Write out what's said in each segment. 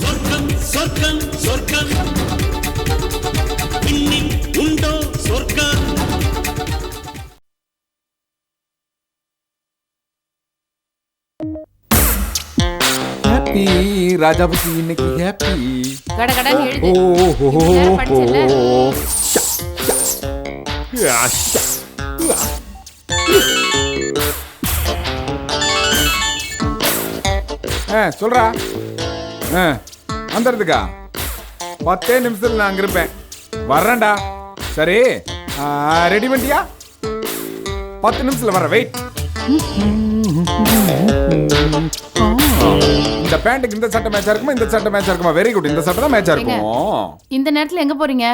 சொர்க்கம் சொர்க்கம் சொர்க்கம். இன்னில் உண்டோ சொர்க்கம்? ஹாப்பி ராஜாபதி இன்னைக்கு ஹாப்பி எழுது. ஓ படிச்சல? ஆ சொல்றா. ஆ வந்துடுறதுக்கா பத்தே நிமிஷத்துல நான் அங்க இருப்பேன். வர்றேன்டா. சரி ரெடி பண்ணிட்டியா? பத்து நிமிஷத்துல வர வெயிட் இந்த பேண்ட்டுக்கு இந்த சட்டை மேட்சா இருக்குமா இந்த சட்டை மேட்சா இருக்குமா? வெரி குட் இந்த சட்டை தான் மேட்சா இருக்கும்? இந்த நேரத்துல எங்க போறீங்க?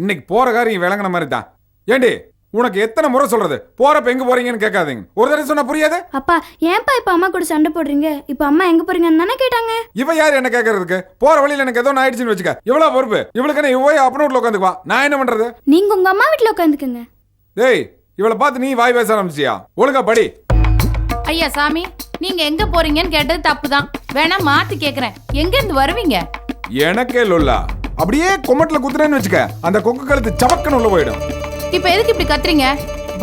இன்னைக்கு போற காரியம் விளங்குன மாதிரி தான். ஏண்டி உனக்கு எத்தனை முறை சொல்றது? போறப்ப எங்க போறீங்கன்னு கேட்காதீங்க. ஒரு தடவை சொன்னா புரியாது? அப்பா ஏன்பா இப்ப அம்மா கூட சண்டை போடுறீங்க? இப்ப அம்மா எங்க போறீங்கன்னு தானே கேட்டாங்க. இவ யார் என்ன கேட்கறதுக்கு போற வழியில எனக்கு ஏதோ ஆயிடுச்சுன்னு வச்சுக்க. இவ்வளவு பொறுப்பு. இவளுக்கு என்ன இவ்வளோ அப்பன வீட்டுல உட்காந்துக்குவா. நான் என்ன பண்றது? நீங்க உங்க அம்மா வீட்டுல உட்காந்துக்குங்க. டேய் இவளை பார்த்து நீ வாய் பேச ஆரம்பிச்சியா? ஒழுங்கா படி. ஐயா சாமி நீங்க எங்க போறீங்கன்னு கேட்டது தப்புதான். வேணா மாத்தி கேக்குறேன். எங்க இருந்து வருவீங்க? எனக்கே லொல்லா. அப்படியே கொமட்டில் குத்துறேன்னு வச்சுக்க. அந்த கொக்கு கழுத்து சவக்கன்னு உள்ள போயிடும். இப்ப எதுக்கு இப்படி கத்துறீங்க?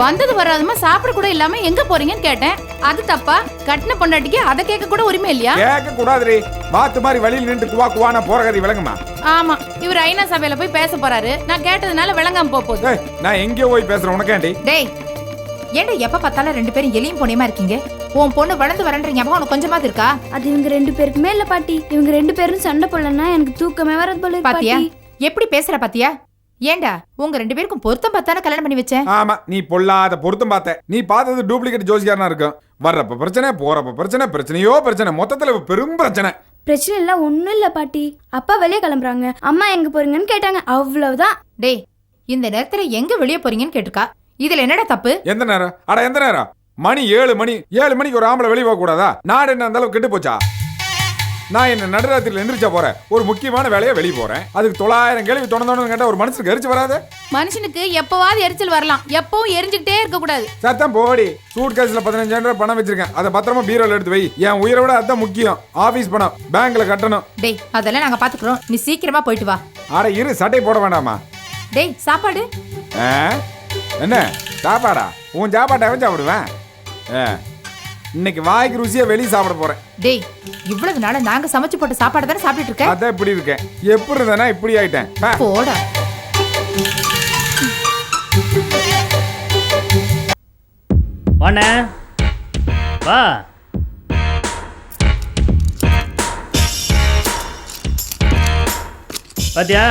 வந்தது வராதமா சாப்பிட கூட இல்லாம எங்க போறீங்கன்னு கேட்டேன். அது தப்பா? கட்டின பொண்டாட்டிக்கு அதை கேட்க கூட உரிமை இல்லையா? கேட்க கூடாதுரி வாத்து மாதிரி வழியில் நின்று குவா குவானா போற கதை விளங்குமா? ஆமா இவர் ஐநா சபையில போய் பேச போறாரு. நான் கேட்டதுனால விளங்காம போக போகுது. டேய் நான் எங்கேயோ போய் பேசுறேன் உனக்கேண்டி? டேய் ஏன்டா எப்ப பார்த்தாலும் ரெண்டு பேரும் எலியும் பொண்ணியமா இருக்கீங்க? உன் பொண்ணு வளர்ந்து வரன்ற ஞாபகம் உனக்கு கொஞ்சமாவது இருக்கா? அது இவங்க ரெண்டு பேருக்குமே இல்ல பாட்டி. இவங்க ரெண்டு பேரும் சண்டை போடலன்னா எனக்கு தூக்கமே வரது போல பாத்தியா? எப்படி பேசுற பாத்தியா? ஏன்டா உங்க ரெண்டு பேருக்கும் பொருத்தம் பார்த்தானே கல்யாணம் பண்ணி வச்சேன்? ஆமா நீ பொல்லாத பொருத்தம் பார்த்த. நீ பார்த்தது டூப்ளிகேட் ஜோசிக்காரனா இருக்கும். வர்றப்ப பிரச்சனை போறப்ப பிரச்சனை பிரச்சனையோ பிரச்சனை. மொத்தத்துல பெரும் பிரச்சனை. பிரச்சனை இல்ல ஒண்ணும் இல்ல பாட்டி. அப்பா வெளியே கிளம்புறாங்க. அம்மா எங்க போறீங்கன்னு கேட்டாங்க. அவ்வளவுதான். டேய் இந்த நேரத்துல எங்க வெளிய போறீங்கன்னு கேட்டிருக்கா? இதுல என்னடா தப்பு? எந்த நேரம்? அட எந்த நேரம்? மணி ஏழு மணி ஏழு மணிக்கு ஒரு ஆம்பளை வெளியே போக கூடாதா நாடு என்ன அந்த அளவுக்கு கெட்டு போச்சா? நான் என்ன நடுராத்திரியில் எந்திரிச்சா போறேன் ஒரு முக்கியமான வேலையா வெளியே போறேன். அதுக்கு தொள்ளாயிரம் கேள்வி தொடர்ந்தோன்னு கேட்டா ஒரு மனுஷனுக்கு எரிச்சு வராது? மனுஷனுக்கு எப்பவாவது எரிச்சல் வரலாம். எப்பவும் எரிஞ்சுக்கிட்டே இருக்க கூடாது சத்தம் போடி சூட் கேஸ்ல பதினஞ்சாயிரம் ரூபாய் பணம் வச்சிருக்கேன். அதை பத்திரமா பீரோல எடுத்து வை. என் உயிரை விட அதான் முக்கியம். ஆபீஸ் பணம். பேங்க்ல கட்டணும். டேய் அதெல்லாம் நாங்க பாத்துக்கிறோம். நீ சீக்கிரமா போயிட்டு வா. அட இரு சட்டை போட வேண்டாமா? டேய் சாப்பாடு? என்ன? சாப்பாடா? உன் சாப்பாட்டை சாப்பிடுவேன். இன்னைக்கு வாய்க்கு ருசியா வெளியே சாப்பிட போறேன். டேய் இவ்வளவு நாளா நாங்க சமைச்சு போட்ட சாப்பாடு தானே சாப்பிட்டுட்டு இருக்க அதான் இப்படி இருக்கேன். எப்படி இருந்தேனா இப்படி ஆயிட்டேன். போடா. வாண்ணே. வா. பாத்தியா?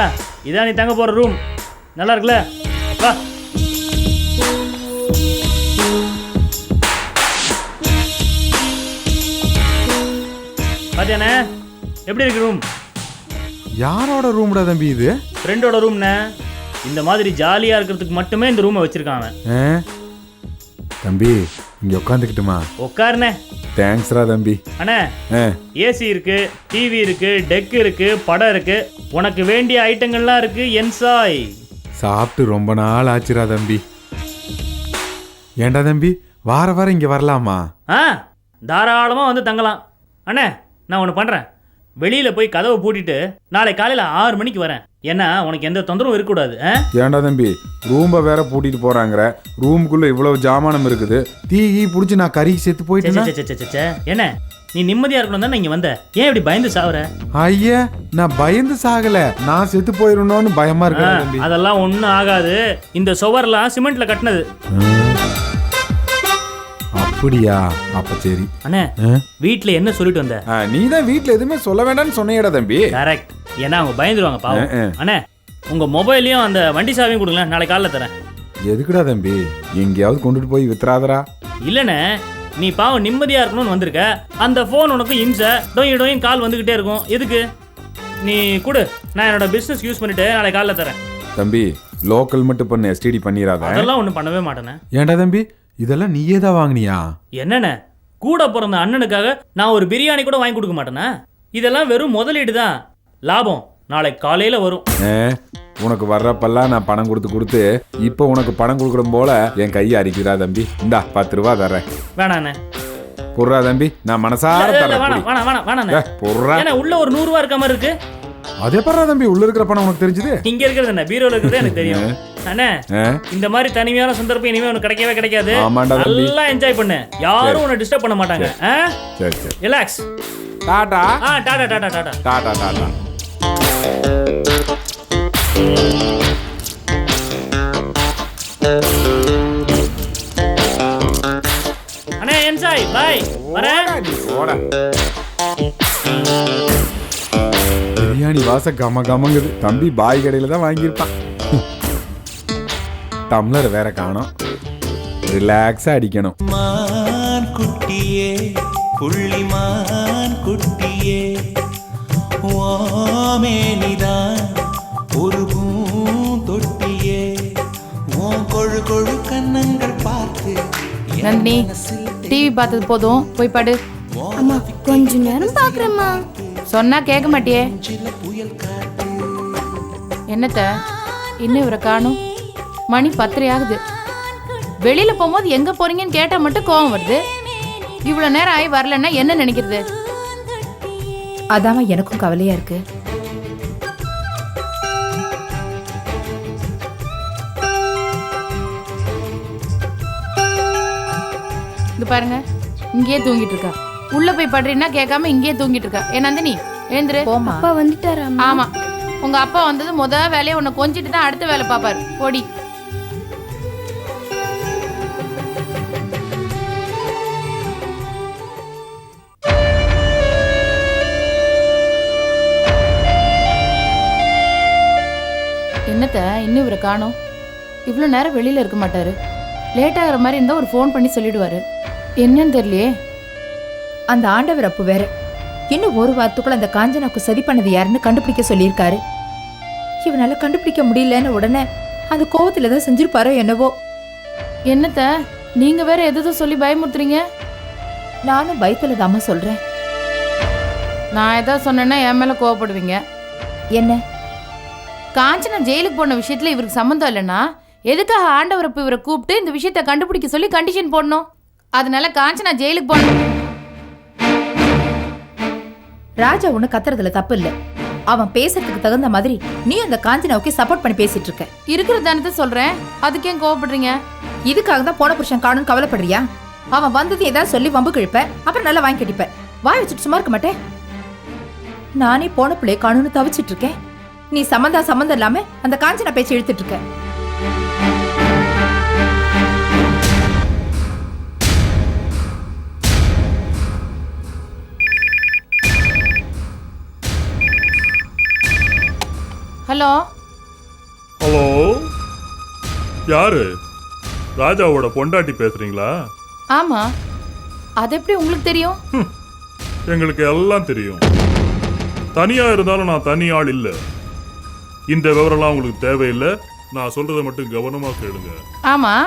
இதான் நீ தங்க போற ரூம் நல்லா இருக்குல்ல? பாத்தியாண்ணே எப்படி இருக்கு ரூம் யாரோட ரூம்டா தம்பி இது? ஃப்ரெண்டோட ரூம்ண்ணே இந்த மாதிரி ஜாலியாக இருக்கிறதுக்கு மட்டுமே இந்த ரூமை வச்சிருக்கான் அவன். ஆ? தம்பி இங்க உட்காந்துக்கிட்டுமா உட்காருண்ணே தேங்க்ஸ்ரா தம்பி. அண்ணே ஆ. ஏசி இருக்கு டிவி இருக்கு டெக் இருக்கு படம் இருக்கு. உனக்கு வேண்டிய ஐட்டங்கள்லாம் இருக்கு என்சாய் சாப்பிட்டு ரொம்ப நாள் ஆச்சுரா தம்பி. ஏண்டா தம்பி வார வாரம் இங்க வரலாமா? ஆ தாராளமாக வந்து தங்கலாம். அண்ணே நான் ஒன்று பண்ணுறேன் வெளியில் போய் கதவை பூட்டிட்டு நாளை காலையில் ஆறு மணிக்கு வரேன். ஏன்னா உனக்கு எந்த தொந்தரவும் இருக்கக்கூடாது ஆ? ஏண்டா தம்பி ரூம்ப வேற பூட்டிட்டு போறாங்கற. ரூமுக்குள்ள இவ்வளவு ஜாமானம் இருக்குது. தீ கீ புடிச்சு நான் கறி செத்து சே. என்ன நீ நிம்மதியாக இருக்கணும் தான் இங்கே வந்த? ஏன் இப்படி பயந்து சாவுற? ஐயா நான் பயந்து சாகல. நான் செத்து போயிருந்தோன்னு பயமா இருக்கேன் அதெல்லாம் ஒன்றும் ஆகாது. இந்த சுவர்லாம் சிமெண்ட்ல கட்டினது. அப்படியா? அப்ப சரி அண்ணே வீட்டில் என்ன சொல்லிட்டு வந்த? நீ தான் வீட்ல எதுவுமே சொல்ல வேண்டாம்னு சொன்னியடா தம்பி. கரெக்ட் ஏன்னா அவங்க பயந்துருவாங்க பாவம். அண்ணே உங்க மொபைலையும் அந்த வண்டி சாவியும் கொடுங்களேன் நாளை காலைல தரேன். எதுக்குடா தம்பி? எங்கேயாவது கொண்டுட்டு போய் வித்துறாதடா. இல்லைண்ணே நீ பாவம் நிம்மதியா இருக்கணும்னு வந்திருக்க. அந்த ஃபோன் உனக்கு இம்ச. டொய் டொயின் கால் வந்துகிட்டே இருக்கும். எதுக்கு? நீ கொடு. நான் என்னோட பிசினஸ் யூஸ் பண்ணிட்டு நாளை காலைல தரேன். தம்பி லோக்கல் மட்டும் பண்ணு எஸ்டிடி பண்ணிடாத அதெல்லாம் ஒன்றும் பண்ணவே மாட்டேனே ஏன்டா தம்பி? இதெல்லாம் நீயே தான் வாங்குனியா? என்னண்ணே? கூட பிறந்த அண்ணனுக்காக நான் ஒரு பிரியாணி கூட வாங்கி கொடுக்க மாட்டேனா இதெல்லாம் வெறும் முதலீடு தான். லாபம். நாளை காலையில வரும். உனக்கு வர்றப்பெல்லாம் நான் பணம் கொடுத்து கொடுத்து இப்போ உனக்கு பணம் கொடுக்கணும் போல என் கையை அரிக்குதா தம்பி. இந்தா பத்து ரூபா தர்றேன். வேணாண்ணே. பொர்றா தம்பி. நான் மனசார ஏன்னா உள்ள ஒரு நூறு ரூபா இருக்க மாதிரி இருக்கு. அதே பண்றா தம்பி? உள்ள இருக்கிற பணம் உனக்கு தெரிஞ்சது? இங்க இருக்கிறது என்ன? பீரோல இருக்கிறது எனக்கு தெரியும். அண்ணே? இந்த மாதிரி தனிமையான சந்தர்ப்பம் இனிமே உனக்கு கிடைக்கவே கிடைக்காது. ஆமாண்டா தம்பி. நல்லா என்ஜாய் பண்ணு. யாரும் உன்னை டிஸ்டர்ப் பண்ண மாட்டாங்க. சரி. சரி ரிலாக்ஸ் டாடா. ஆ tata Tata Tata. Tata tata. அண்ணே என்ஜாய் பாய் வரேன் ஓடா. பிரியாணி வாசம் கம கமங்குது. தம்பி பாய் கடையில தான் வாங்கியிருப்பான். டம்ளர் வேற காணோம். ரிலாக்ஸா அடிக்கணும். மான் குட்டியே புள்ளிமான் குட்டியே ஓமேனிதான் ஒரு பூந்தொட்டியே. உன் கொழு கொழு கண்ணங்கள் பார்த்து நந்தினி டிவி பார்த்தது போதும். போய் படு. அம்மா கொஞ்ச நேரம் பாக்குறேம்மா சொன்னா கேட்க மாட்டியே. என்னத்த? இன்னும் இவரை காணும்? மணி பத்தரை ஆகுது வெளியில போகும்போது எங்க போறீங்கன்னு கேட்டா மட்டும் கோவம் வருது. இவ்வளவு நேரம் ஆகி வரலன்னா என்ன நினைக்கிறது? அதாம்மா எனக்கும் கவலையா இருக்கு. இது பாருங்க இங்கேயே தூங்கிட்டு இருக்கா. உள்ள போய் படுறீன்னா கேட்காம இங்கேயே தூங்கிட்டு இருக்கா. ஏ நந்தினி எழுந்துரு. அப்பா வந்துட்டாராம்மா ஆமா. உங்க அப்பா வந்தது முத வேலையை உன்னை கொஞ்சிட்டு தான் அடுத்த வேலை பாப்பாரு ஓடி என்னத்த இன்னும் இவரை காணோம். இவ்வளோ நேரம் வெளியில இருக்க மாட்டாரு. லேட் ஆகிற மாதிரி இருந்தா ஒரு ஃபோன் பண்ணி சொல்லிடுவாரு. என்னன்னு தெரியலையே. அந்த ஆண்டவர் அப்பு வேற. இன்னும் ஒரு வாரத்துக்குள்ள அந்த காஞ்சனாக்கு சதி பண்ணது யாருன்னு கண்டுபிடிக்க சொல்லியிருக்காரு. இவனால கண்டுபிடிக்க முடியலன்னு உடனே அந்த கோவத்துல தான் செஞ்சிருப்பாரோ என்னவோ. என்னத்த நீங்க வேற எதுவும் சொல்லி பயமுறுத்துறீங்க? நானும் பயத்துல தாம்மா சொல்றேன். நான் ஏதாவது சொன்னேன்னா என் மேல கோவப்படுவீங்க. என்ன? காஞ்சனா ஜெயிலுக்கு போன விஷயத்துல இவருக்கு சம்மந்தம் இல்லைன்னா எதுக்காக ஆண்டவர் இப்போ இவரை கூப்பிட்டு இந்த விஷயத்த கண்டுபிடிக்க சொல்லி கண்டிஷன் போடணும்? அதனால காஞ்சனா ஜெயிலுக்கு போன ராஜா ஒண்ணு கத்துறதுல தப்பு இல்ல. அவன் பேசுறதுக்கு தகுந்த மாதிரி நீ அந்த காஞ்சனாவுக்கு சப்போர்ட் பண்ணி பேசிட்டு இருக்க. இருக்கிற தானத்தை சொல்றேன். அதுக்கு ஏன் கோவப்படுறீங்க? இதுக்காக தான் போன புருஷன் காணும் கவலைப்படுறியா? அவன் வந்தது ஏதாவது சொல்லி வம்பு கிழிப்ப அப்புறம் நல்லா வாங்கி கட்டிப்ப. வாய் வச்சுட்டு சும்மா இருக்க மாட்டேன். நானே போன பிள்ளைய காணும்னு தவிச்சிட்டு இருக்கேன். நீ சம்மந்தா சம்மந்தம் இல்லாம அந்த காஞ்சனா பேச்சு இழுத்துட்டு இருக்க. ஹலோ? ஹலோ? யாரு? ராஜாவோட பொண்டாட்டி பேசுறீங்களா? ஆமா. அது எப்படி உங்களுக்கு தெரியும்? எங்களுக்கு எல்லாம் தெரியும். தனியா இருந்தாலும் நான் தனி ஆள் இல்ல. இந்த விவரம்லாம் உங்களுக்கு தேவையில்லை. நான் சொல்றதை மட்டும் கவனமா கேளுங்க. ஆமா.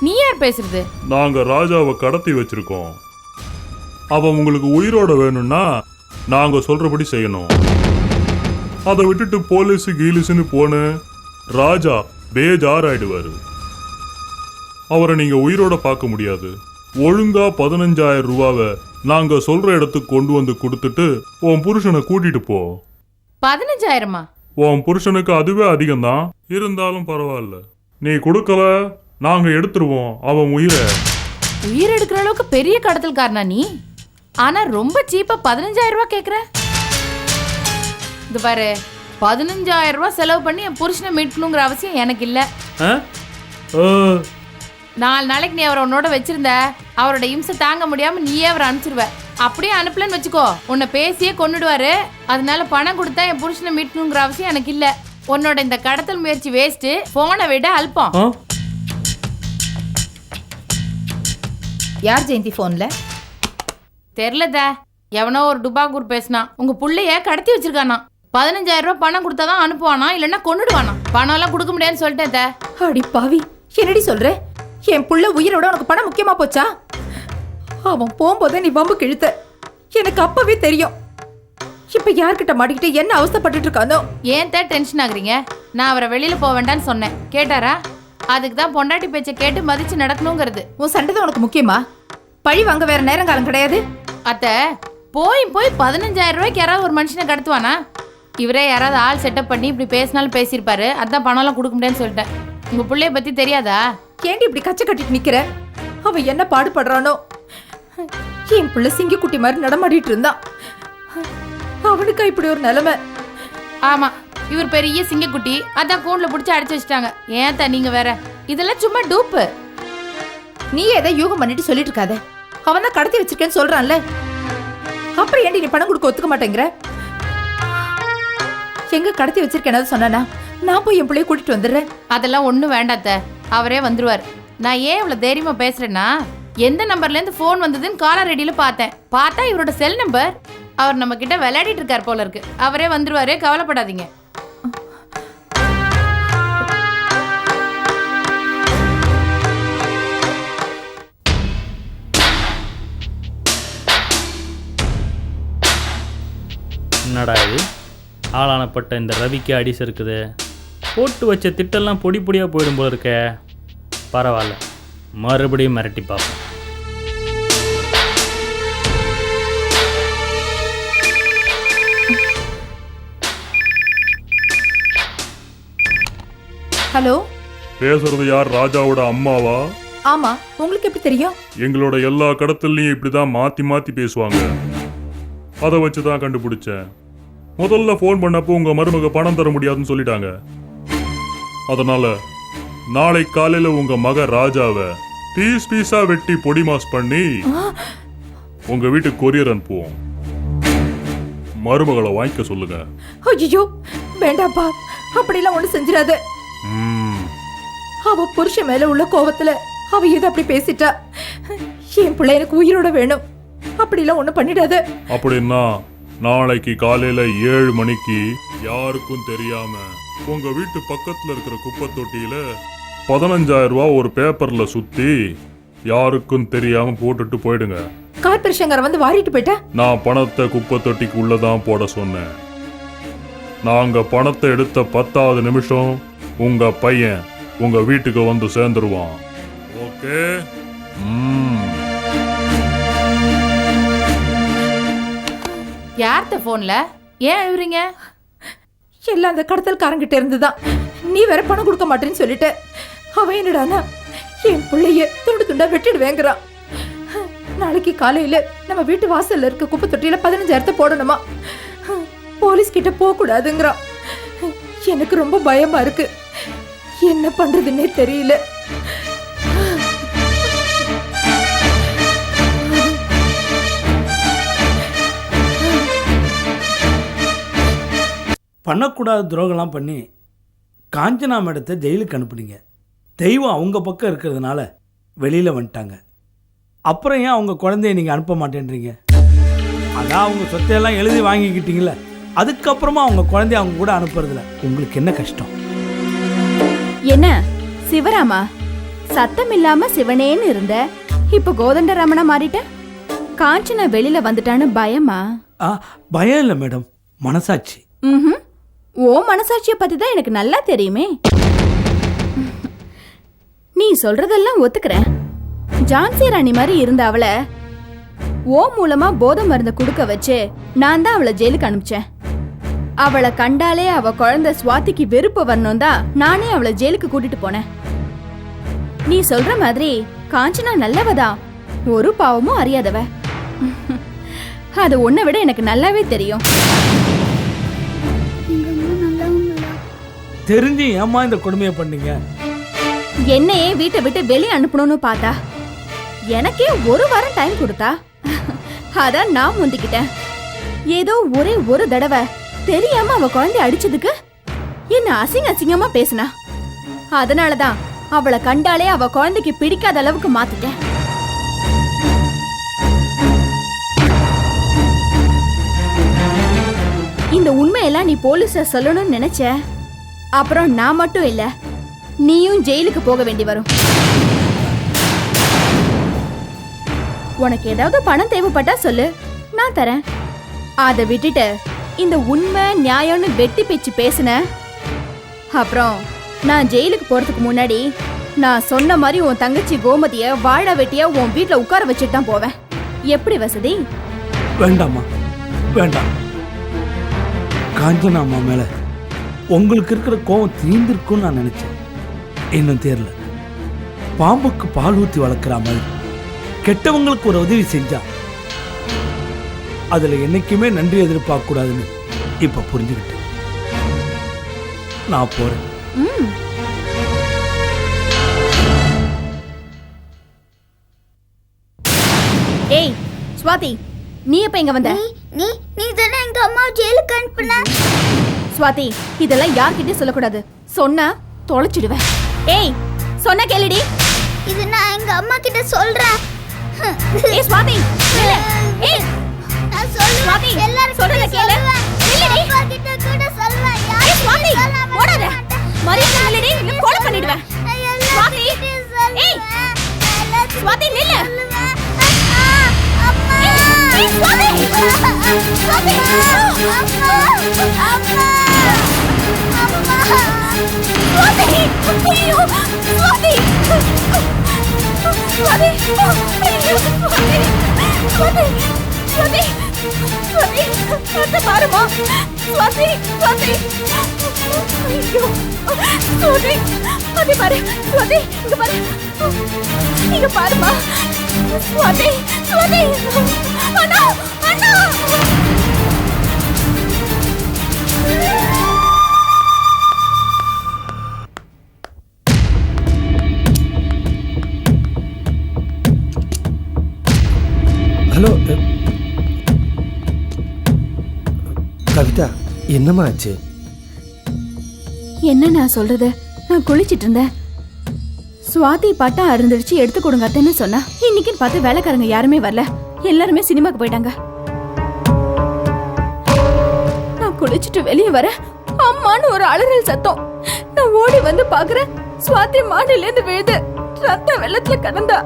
நீ யார் பேசுறது? நாங்க ராஜாவை கடத்தி வச்சிருக்கோம். அவன் உங்களுக்கு உயிரோட வேணும்னா நாங்க சொல்றபடி செய்யணும். அதை விட்டுட்டு போலீஸ் கீலிஸ்னு போன ராஜா பேஜார் ஆயிடுவாரு அவரை நீங்க உயிரோட பார்க்க முடியாது. ஒழுங்கா பதினஞ்சாயிரம் ரூபாவை நாங்க சொல்ற இடத்துக்கு கொண்டு வந்து கொடுத்துட்டு உன் புருஷனை கூட்டிட்டு போ. பதினஞ்சாயிரமா? உன் புருஷனுக்கு அதுவே அதிகம்தான். இருந்தாலும் பரவாயில்ல. நீ கொடுக்கல நாங்க எடுத்துருவோம் அவன் உயிரை. உயிர் எடுக்கிற அளவுக்கு பெரிய கடத்தல்காரனா நீ? ஆனா ரொம்ப சீப்பா பதினஞ்சாயிரம் ரூபாய் கேக்குற? இது பாரு பதினஞ்சாயிரம் ரூபாய் செலவு பண்ணி என் புருஷனை மீட்கணுங்கிற அவசியம் எனக்கு இல்ல. ஆ? ஆ, நாலு நாளைக்கு நீ அவரை உன்னோட வச்சிருந்த அவரோட இம்சை தாங்க முடியாம நீயே அவரை அனுப்பிச்சிருவ. அப்படியே அனுப்பலன்னு வச்சுக்கோ. உன்னை பேசியே கொன்னுடுவாரு. அதனால பணம் கொடுத்தா என் புருஷனை மீட்கணுங்கிற அவசியம் எனக்கு இல்ல. உன்னோட இந்த கடத்தல் முயற்சி வேஸ்ட் போனை விட அல்பம். யார் ஜெயந்தி போன்ல தெரிலதா. எவனோ ஒரு டுபாகூர் பேசினான் உங்க புள்ளைய கடத்தி வச்சிருக்கானா. பதினஞ்சாயிரம் ரூபாய் பணம் கொடுத்தாதான் அனுப்புவானா? இல்லைன்னா கொன்னுடுவானா? பணம் எல்லாம் கொடுக்க முடியாதுன்னு சொல்லிட்டேன் தே. அடி பாவி. என்னடி சொல்ற? என் புள்ள உயிரோட உனக்கு பணம் முக்கியமா போச்சா? அவன் போகும்போதே நீ வம்பு கிழித்த. எனக்கு அப்பவே தெரியும். இப்ப யார்கிட்ட மாட்டிக்கிட்டு என்ன அவஸ்தைப்பட்டுட்டு இருக்கானோ? ஏன் தான் டென்ஷன் ஆகுறீங்க? நான் அவரை வெளியில போக வேண்டாம்னு சொன்னேன். கேட்டாரா? அதுக்கு தான் பொண்டாட்டி பேச்சை கேட்டு மதிச்சு நடக்கணுங்கிறது. உன் சண்டை தான் உனக்கு முக்கியமா? பழி வாங்க வேற நேரம் காலம் கிடையாது. அத்தை போய் போய் பதினஞ்சாயிரம் ரூபாய்க்கு யாராவது ஒரு மனுஷனை கடத்துவானா? இவரே யாராவது ஆள் செட்டப் பண்ணி இப்படி பேசினாலும் பேசியிருப்பாரு. அதான் பணம்லாம் கொடுக்க முடியாதுன்னு சொல்லிட்டேன். உங்க பிள்ளைய பத்தி தெரியாதா? ஏண்டி இப்படி கச்சை கட்டிட்டு நிக்கிற? அவ என்ன பாடுபடுறானோ? என் பிள்ளை சிங்கக்குட்டி மாதிரி நடமாடிட்டு இருந்தான் அவனுக்கா இப்படி ஒரு நிலைமை? ஆமா இவர் பெரிய சிங்கக்குட்டி அதான் கூண்டுல பிடிச்சி அடைச்சு வச்சுட்டாங்க. ஏன் தான் நீங்க வேற? இதெல்லாம் சும்மா டூப்பு. நீ எதை யூகம் பண்ணிட்டு சொல்லிட்டு இருக்காத. அவன் தான் கடத்தி வச்சிருக்கேன்னு சொல்றான்ல. அப்புறம் ஏண்டி நீ பணம் கொடுக்க ஒத்துக்க மாட்டேங்கிற? எங்க கடத்தி வச்சிருக்கேன் சொன்னானா? நான் போய் என் பிள்ளைய கூட்டிட்டு வந்துடுறேன். அதெல்லாம் ஒன்றும் வேண்டாத்த அவரே வந்துருவார். நான் ஏன் இவ்வளோ தைரியமா பேசுறேன்னா? எந்த நம்பர்லேருந்து ஃபோன் வந்ததுன்னு காலர் ரெடியில் பார்த்தேன். பார்த்தா இவரோட செல் நம்பர் அவர் நம்ம கிட்ட விளையாடிட்டு இருக்கார் போல இருக்கு. அவரே வந்துருவாரு கவலைப்படாதீங்க. என்னடா இது? ஆளானப்பட்ட இந்த ரவிக்கு அடிஸ் இருக்குது. போட்டு வச்ச திட்டெல்லாம் பொடி பொடியாக போயிடும் போல இருக்க. பரவாயில்ல. மறுபடியும் மிரட்டி பார்ப்போம். ஹலோ? பேசுறது யார்? ராஜாவோட அம்மாவா? ஆமா உங்களுக்கு எப்படி தெரியும்? எங்களோட எல்லா கடத்தல்லையும் இப்படிதான் மாத்தி மாத்தி பேசுவாங்க. அதை வச்சு தான் கண்டுபிடிச்சேன். முதல்ல ஃபோன் பண்ணப்போ உங்க மருமக பணம் தர முடியாதுன்னு சொல்லிட்டாங்க. அதனால நாளை காலையில உங்க மக ராஜாவை பீஸ் பீஸா வெட்டி பொடி மாஸ் பண்ணி உங்க வீட்டுக்கு கொரியர் அனுப்புவோம். மருமகளை வாங்கிக்க சொல்லுங்க. ஐயோ வேண்டாம்ப்பா அப்படிலாம் ஒண்ணு செஞ்சிடாத. ம், அவ புருஷன் மேல உள்ள கோவத்துல அவ ஏதோ அப்படி பேசிட்டா. என் பிள்ளை எனக்கு உயிரோட வேணும். அப்படிலாம் ஒண்ணு பண்ணிடாத. அப்படின்னா நாளைக்கு காலையில ஏழு மணிக்கு யாருக்கும் தெரியாம உங்க வீட்டு பக்கத்துல இருக்கிற குப்பை தொட்டியில பதினஞ்சாயிரம் ரூபாய் ஒரு பேப்பர்ல சுத்தி யாருக்கும் தெரியாம போட்டுட்டு போயிடுங்க. கார்பரேஷன்கார வந்து வாரிட்டு போயிட்டா? நான் பணத்தை குப்பை தொட்டிக்கு உள்ளதான் போட சொன்னேன். நாங்க பணத்தை எடுத்த பத்தாவது நிமிஷம் உங்க பையன் உங்க வீட்டுக்கு வந்து சேர்ந்துருவான். ஓகே? ம். யார்கிட்ட ஃபோனில் ஏன் அழுவுறீங்க? எல்லாம் அந்த கடத்தல்காரங்கிட்ட இருந்துதான். நீ வேற பணம் கொடுக்க மாட்டேன்னு சொல்லிட்ட. அவன் என்னடானா என் பிள்ளைய துண்டு துண்டா வெட்டிடுவேங்கிறான் நாளைக்கு காலையில நம்ம வீட்டு வாசல்ல இருக்க குப்பை தொட்டியில பதினஞ்சாயிரத்தை போடணுமா? போலீஸ் கிட்ட போக கூடாதுங்கிறான் எனக்கு ரொம்ப பயமா இருக்கு. என்ன பண்றதுன்னே தெரியல. பண்ணக்கூடாத துரோகம்லாம் பண்ணி காஞ்சனா மேடத்தை ஜெயிலுக்கு அனுப்புனீங்க. தெய்வம் அவங்க பக்கம் இருக்கிறதுனால வெளியில் வந்துட்டாங்க. அப்புறம் ஏன் அவங்க குழந்தைய நீங்கள் அனுப்ப மாட்டேன்றீங்க? அதான் அவங்க சொத்தையெல்லாம் எழுதி வாங்கிக்கிட்டீங்களே அதுக்கப்புறமா அவங்க குழந்தைய அவங்க கூட அனுப்புறதுல உங்களுக்கு என்ன கஷ்டம்? என்ன? சிவராமா? சத்தம் இல்லாம சிவனேன்னு இருந்த? இப்ப கோதண்டராமனா மாறிட்ட? காஞ்சனா வெளியில வந்துட்டான்னு பயமா? ஆ பயம் இல்லை மேடம். மனசாட்சி. ம்ஹும். ஓ மனசாட்சியை பற்றி தான் எனக்கு நல்லா தெரியுமே. நீ சொல்றதெல்லாம் ஒத்துக்கிறேன். ஜான்சி ராணி மாதிரி இருந்த அவளை ஓ மூலமா போதை மருந்து கொடுக்க வச்சு நான் தான் அவளை ஜெயிலுக்கு அனுப்பிச்சேன். அவளை கண்டாலே அவ குழந்தை சுவாதிக்கு வெறுப்பு வரணும் தான் நானே அவளை ஜெயிலுக்கு கூட்டிட்டு போனேன். நீ சொல்ற மாதிரி காஞ்சனா நல்லவதான் ஒரு பாவமும் அறியாதவ. அது உன்னை விட எனக்கு நல்லாவே தெரியும். தெரிஞ்சு ஏம்மா இந்த கொடுமையை பண்ணீங்க? என்னையே வீட்டை விட்டு வெளியே அனுப்பணும்னு பார்த்தா? எனக்கே ஒரு வாரம் டைம் கொடுத்தா? அதான் நான் முந்திக்கிட்டேன். ஏதோ ஒரே ஒரு தடவை தெரியாம அவ குழந்தை அடிச்சதுக்கு என்ன அசிங்க அசிங்கமா பேசினா? அதனாலதான் அவளை கண்டாலே அவ குழந்தைக்கு பிடிக்காத அளவுக்கு மாத்திட்டேன். இந்த உண்மையெல்லாம் நீ போலீஸ சொல்லணும்னு நினைச்ச? அப்புறம் நான் மட்டும் இல்ல நீயும் ஜெயிலுக்கு போக வேண்டி வரும். உனக்கு ஏதாவது பணம் தேவைப்பட்டா சொல்லு நான் தரேன். அதை விட்டுட்டு இந்த உண்மை நியாயம்னு வெட்டி பேச்சு பேசுன. அப்புறம் நான் ஜெயிலுக்கு போறதுக்கு முன்னாடி நான் சொன்ன மாதிரி உன் தங்கச்சி கோமதிய வாழ வெட்டியா உன் வீட்டில் உட்கார வச்சுட்டு தான் போவேன். எப்படி வசதி? வேண்டாமா. வேண்டாம் காஞ்சனாமா மேலே உங்களுக்கு இருக்கிற கோவம் தீர்ந்திருக்கும்னு நான் நினைச்சேன். இன்னும் தேரல பாம்புக்கு பால் ஊத்தி வளர்க்குற மாதிரி. கெட்டவங்களுக்கு ஒரு உதவி செஞ்சா. அதுல என்னைக்குமே நன்றி எதிர்பார்க்க கூடாதுன்னு இப்ப புரிஞ்சுக்கிட்டேன். நான் போறேன். ம். ஏய் ஸ்வாதி நீ எப்ப இங்க வந்த? நீ நீ தானே எங்க அம்மா ஜெயிலுக்கு அனுப்புன? ஸ்வாதி இதெல்லாம் யார்கிட்டயும் சொல்லக்கூடாது. சொன்னா தொலைச்சிடுவேன். ஏய் சொன்ன கேளுடி. இது நான் எங்க அம்மா கிட்ட சொல்றேன். ஏய் ஸ்வாதி நில்லு. ஏய் நான் சொல்லுவேன் சுவாமி, எல்லாரும் சொல்றத கேளு. நில்லுடி. அப்பா கிட்ட கூட சொல்லுவேன் ஏய் சுவாதி ஓடாத. மரியாதை நில்லுடி இல்ல கொலை பண்ணிடுவேன். சுவாதி ஏய் சுவாதி நில்லு. ஏய் சுவாதி. பாருமா சுவாதி சுவாதி ஐயோ சுவாதி பாரு சுவாதி இங்க பாரு இங்க பாருமா சுவாதி சுவாதி என்னம்மா ஆச்சு என்ன நான் சொல்றது? நான் குளிச்சிட்டு இருந்தேன். சுவாதி பாட்டா அருந்துடுச்சு எடுத்து கொடுங்க அத்தைன்னு சொன்னா. இன்னைக்குன்னு பார்த்து வேலைக்காரங்க யாருமே வரல. எல்லாருமே சினிமாக்கு போயிட்டாங்க. நான் குளிச்சுட்டு வெளியே வர அம்மான்னு ஒரு அலறல் சத்தம். நான் ஓடி வந்து பாக்குறேன் சுவாதி மாடியில இருந்து விழுது ரத்த வெள்ளத்துல கடந்தா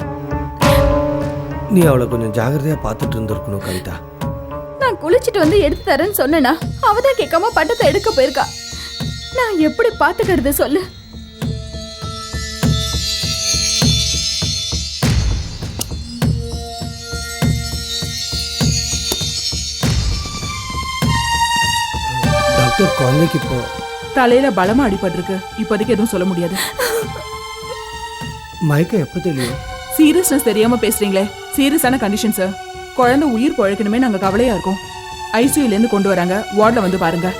நீ அவளை கொஞ்சம் ஜாகிரதையா பார்த்துட்டு இருந்திருக்கணும் கவிதா. நான் குளிச்சிட்டு வந்து எடுத்து தரேன்னு சொன்னேனா அவ தான் கேட்காம பட்டத்தை எடுக்க போயிருக்கா. நான் எப்படி பாத்துக்கிறது சொல்லு. டாக்டர் குழந்தைக்கு இப்போ தலையில பலமா அடிபட்டிருக்கு. இப்போதைக்கு எதுவும் சொல்ல முடியாது. மயக்கம் எப்போ தெரியும்? சீரியஸ்னஸ் தெரியாம பேசுறீங்களே. சீரியஸான கண்டிஷன் சார் குழந்தை உயிர் பழக்கணுமே நாங்க கவலையா இருக்கோம். ஐசியூல இருந்து கொண்டு வராங்க. வார்டில் வந்து பாருங்க.